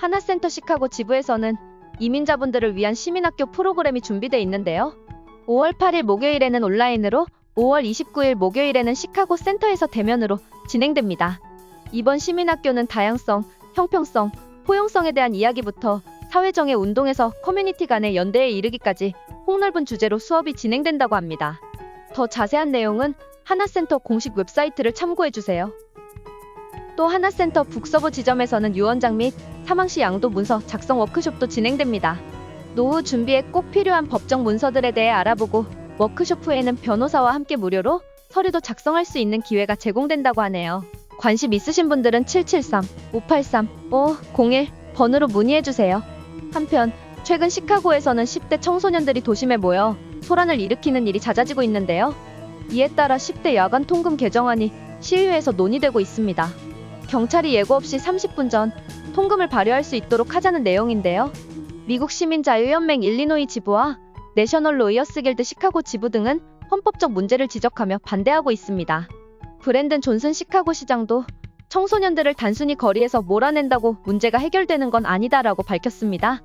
하나센터 시카고 지부에서는 이민자분들을 위한 시민학교 프로그램이 준비돼 있는데요. 5월 8일 목요일에는 온라인으로, 5월 29일 목요일에는 시카고 센터에서 대면으로 진행됩니다. 이번 시민학교는 다양성, 형평성, 포용성에 대한 이야기부터 사회정의 운동에서 커뮤니티 간의 연대에 이르기까지 폭넓은 주제로 수업이 진행된다고 합니다. 더 자세한 내용은 하나센터 공식 웹사이트를 참고해주세요. 또 하나센터 북서부 지점에서는 유언장 및 사망시 양도 문서 작성 워크숍도 진행됩니다. 노후 준비에 꼭 필요한 법정 문서들에 대해 알아보고 워크숍 후에는 변호사와 함께 무료로 서류도 작성할 수 있는 기회가 제공된다고 하네요. 관심 있으신 분들은 773-583-501 번으로 문의해주세요. 한편 최근 시카고에서는 10대 청소년들이 도심에 모여 소란을 일으키는 일이 잦아지고 있는데요. 이에 따라 10대 야간 통금 개정안이 시의회에서 논의되고 있습니다. 경찰이 예고 없이 30분 전 통금을 발효할 수 있도록 하자는 내용인데요. 미국 시민자유연맹 일리노이 지부와 내셔널 로이어스 길드 시카고 지부 등은 헌법적 문제를 지적하며 반대하고 있습니다. 브랜든 존슨 시카고 시장도 청소년들을 단순히 거리에서 몰아낸다고 문제가 해결되는 건 아니다라고 밝혔습니다.